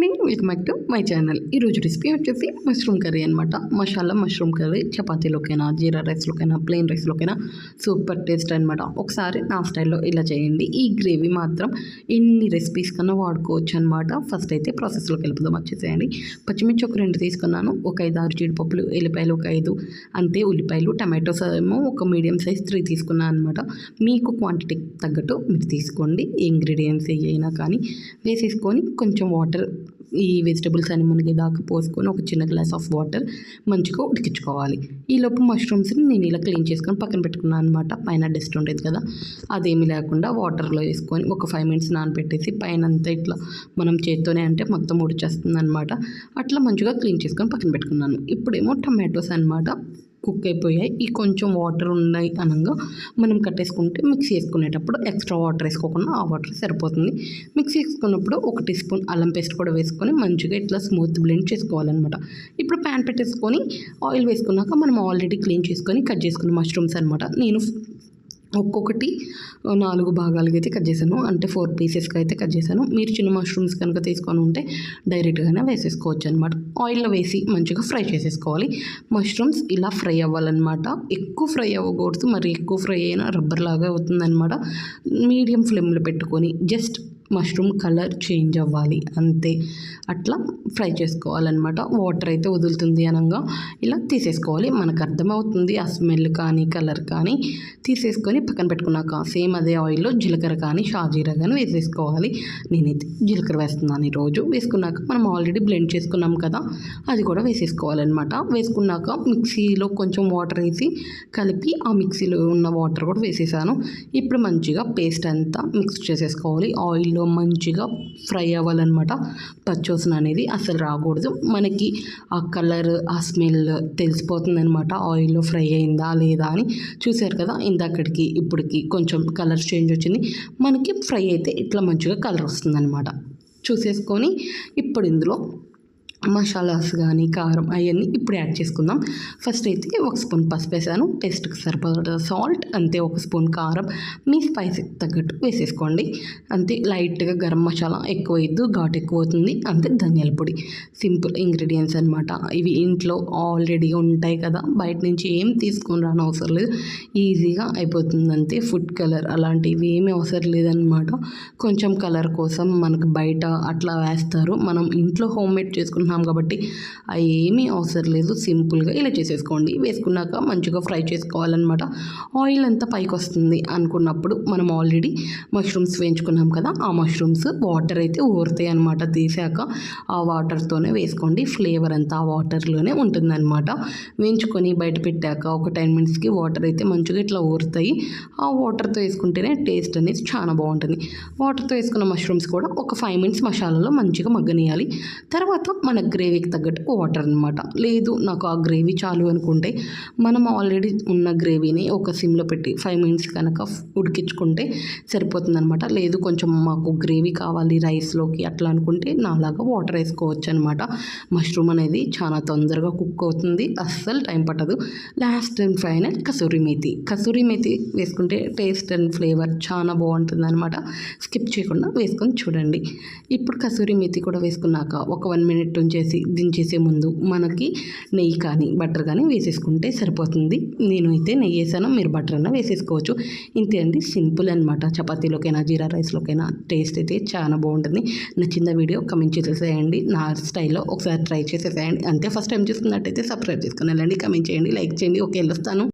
నేను welcome back to my channel. ఈరోజు recipe వచ్చేసి మష్రూమ్ కర్రీ అనమాట మసాలా మష్రూమ్ కర్రీ చపాతీలోకైనా జీరా రైస్లోకైనా ప్లెయిన్ రైస్లోకైనా సూపర్ టేస్ట్ అనమాట ఒకసారి నా స్టైల్లో ఇలా చేయండి. ఈ గ్రేవీ మాత్రం ఎన్ని రెసిపీస్ కన్నా వాడుకోవచ్చు అనమాట ఫస్ట్ అయితే ప్రాసెస్లోకి వెళ్ళిపోదాం. వచ్చేసేయండి. పచ్చిమిర్చి ఒక రెండు తీసుకున్నాను. ఒక ఐదు ఆరు జీడిపప్పులు ఎల్లిపాయలు ఒక ఐదు అంతే ఉల్లిపాయలు టమాటోస్ ఏమో ఒక మీడియం సైజ్ త్రీ తీసుకున్నాను అనమాట మీకు క్వాంటిటీకి తగ్గట్టు మీరు తీసుకోండి. ఇంగ్రీడియంట్స్ ఏ అయినా కానీ వేసేసుకొని కొంచెం వాటర్ ఈ వెజిటబుల్స్ అన్ని మునిగే దాకా పోసుకొని ఒక చిన్న గ్లాస్ ఆఫ్ వాటర్ మంచిగా ఉడికించుకోవాలి. ఈ లోపు మష్రూమ్స్ని నేను ఇలా క్లీన్ చేసుకొని పక్కన పెట్టుకున్నాను అనమాట పైన డస్ట్ ఉండేది కదా. అదేమి లేకుండా వాటర్లో వేసుకొని ఒక ఫైవ్ మినిట్స్ నానబెట్టేసి పైన అంతా ఇట్లా మనం చేత్తోనే అంటే మొత్తం ఉడిచేస్తుంది అనమాట అట్లా మంచిగా క్లీన్ చేసుకొని పక్కన పెట్టుకున్నాను. ఇప్పుడేమో టమాటోస్ అనమాట కుక్ అయిపోయాయి ఈ కొంచెం వాటర్ ఉన్నాయి అనగా మనం కట్టేసుకుంటే మిక్సీ వేసుకునేటప్పుడు ఎక్స్ట్రా వాటర్ వేసుకోకుండా ఆ వాటర్ సరిపోతుంది. మిక్సీ వేసుకున్నప్పుడు ఒక టీ స్పూన్ అల్లం పేస్ట్ కూడా వేసుకొని మంచిగా ఇట్లా స్మూత్ బ్లెండ్ చేసుకోవాలన్నమాట. ఇప్పుడు ప్యాన్ పెట్టేసుకొని ఆయిల్ వేసుకున్నాక మనం ఆల్రెడీ క్లీన్ చేసుకొని కట్ చేసుకున్న మష్రూమ్స్ అనమాట నేను ఒక్కొక్కటి నాలుగు భాగాలుగా అయితే కట్ చేశాను. అంటే ఫోర్ పీసెస్కి అయితే కట్ చేశాను. మీరు చిన్న మష్రూమ్స్ కనుక తీసుకొని ఉంటే డైరెక్ట్గానే వేసేసుకోవచ్చు అనమాట ఆయిల్లో వేసి మంచిగా ఫ్రై చేసేసుకోవాలి. మష్రూమ్స్ ఇలా ఫ్రై అవ్వాలన్నమాట. ఎక్కువ ఫ్రై అవ్వకూడదు. మరి ఎక్కువ ఫ్రై అయినా రబ్బర్ లాగా అవుతుందన్నమాట. మీడియం ఫ్లేమ్లో పెట్టుకొని జస్ట్ మష్రూమ్ కలర్ చేంజ్ అవ్వాలి. అంతే. అట్లా ఫ్రై చేసుకోవాలన్నమాట. వాటర్ అయితే వదులుతుంది అనగా. ఇలా తీసేసుకోవాలి. మనకు అర్థమవుతుంది. ఆ స్మెల్ కానీ కలర్ కానీ తీసేసుకొని పక్కన పెట్టుకున్నాక సేమ్ అదే ఆయిల్లో జీలకర్ర కానీ షాజీరా కానీ వేసేసుకోవాలి. నేనైతే జీలకర్ర వేస్తున్నాను ఈరోజు. వేసుకున్నాక మనం ఆల్రెడీ బ్లెండ్ చేసుకున్నాం కదా అది కూడా వేసేసుకోవాలన్నమాట. వేసుకున్నాక మిక్సీలో కొంచెం వాటర్ వేసి కలిపి ఆ మిక్సీలో ఉన్న వాటర్ కూడా వేసేసాను. ఇప్పుడు మంచిగా పేస్ట్ అంతా మిక్స్ చేసేసుకోవాలి. ఆయిల్లో మంచిగా ఫ్రై అవ్వాలన్నమాట. పచ్చోసన అనేది అసలు రాకూడదు. మనకి ఆ కలర్ ఆ స్మెల్ తెలిసిపోతుంది అనమాట ఆయిల్లో ఫ్రై అయిందా లేదా అని చూసారు కదా. ఇందాకడికి ఇప్పటికి కొంచెం కలర్ చేంజ్ వచ్చింది. మనకి ఫ్రై అయితే ఇట్లా మంచిగా కలర్ వస్తుందన్నమాట. చూసేసుకొని ఇప్పుడు ఇందులో మసాలాస్ కానీ కారం అవన్నీ ఇప్పుడు యాడ్ చేసుకుందాం. ఫస్ట్ అయితే ఒక స్పూన్ పసుపు వేసాను. టేస్ట్కి సరిపడ సాల్ట్ అంతే ఒక స్పూన్ కారం. మీ స్పైసీకి తగ్గట్టు వేసేసుకోండి. అంతే లైట్గా గరం మసాలా ఎక్కువ వేయద్దు ఘాట్ ఎక్కువ అవుతుంది అంతే ధనియాల పొడి. సింపుల్ ఇంగ్రీడియంట్స్ అనమాట ఇవి ఇంట్లో ఆల్రెడీ ఉంటాయి కదా బయట నుంచి ఏం తీసుకొని రాని అవసరం లేదు. ఈజీగా అయిపోతుంది అంతే. ఫుడ్ కలర్ అలాంటివి ఏమీ అవసరం లేదనమాట కొంచెం కలర్ కోసం మనకు బయట అట్లా వేస్తారు. మనం ఇంట్లో హోమ్ మేడ్ చేసుకుంటున్నాం కాబట్టి ఏమీ అవసరం లేదు. సింపుల్గా ఇలా చేసేసుకోండి. వేసుకున్నాక మంచిగా ఫ్రై చేసుకోవాలన్నమాట. ఆయిల్ అంతా పైకి వస్తుంది అనుకున్నప్పుడు మనం ఆల్రెడీ మష్రూమ్స్ వేయించుకున్నాం కదా ఆ మష్రూమ్స్ వాటర్ అయితే ఊరుతాయి అనమాట తీసాక ఆ వాటర్తోనే వేసుకోండి. ఫ్లేవర్ అంతా ఆ వాటర్లోనే ఉంటుందన్నమాట. వేయించుకొని బయట పెట్టాక ఒక టెన్ మినిట్స్కి వాటర్ అయితే మంచిగా ఇట్లా ఊరుతాయి. ఆ వాటర్తో వేసుకుంటేనే టేస్ట్ అనేది చాలా బాగుంటుంది. వాటర్తో వేసుకున్న మష్రూమ్స్ కూడా ఒక ఫైవ్ మినిట్స్ మసాలాలో మంచిగా మగ్గనియాలి. తర్వాత మన గ్రేవీకి తగ్గట్టు వాటర్ అనమాట లేదు నాకు ఆ గ్రేవీ చాలు అనుకుంటే మనం ఆల్రెడీ ఉన్న గ్రేవీని ఒక సిమ్లో పెట్టి ఫైవ్ మినిట్స్ కనుక ఉడికించుకుంటే సరిపోతుందనమాట లేదు కొంచెం మాకు గ్రేవీ కావాలి రైస్లోకి అట్లా అనుకుంటే నాలాగా వాటర్ వేసుకోవచ్చు అనమాట మష్రూమ్ అనేది చాలా తొందరగా కుక్ అవుతుంది అస్సలు టైం పట్టదు. Last and final kasuri methi. Kasuri methi వేసుకుంటే టేస్ట్ అండ్ ఫ్లేవర్ చాలా బాగుంటుంది అనమాట స్కిప్ చేయకుండా వేసుకొని చూడండి. ఇప్పుడు కసూరి మేతి కూడా వేసుకున్నాక ఒక వన్ మినిట్ దించేసి దించేసే ముందు మనకి నెయ్యి కానీ బటర్ కానీ వేసేసుకుంటే సరిపోతుంది. నేను అయితే నెయ్యి వేసాను మీరు బటర్ అన్న వేసేసుకోవచ్చు. ఇంతే అండి సింపుల్ అనమాట చపాతీలోకైనా జీరా రైస్లోకైనా టేస్ట్ అయితే చాలా బాగుంటుంది. నచ్చిన వీడియో కమెంట్ చేసేసేయండి. నా స్టైల్లో ఒకసారి ట్రై చేసేసేయండి. అంతే ఫస్ట్ టైం చూసుకున్నట్టయితే సబ్స్క్రైబ్ చేసుకుని వెళ్ళండి కమెంట్ చేయండి లైక్ చేయండి. ఓకే వెళ్ళొస్తాను.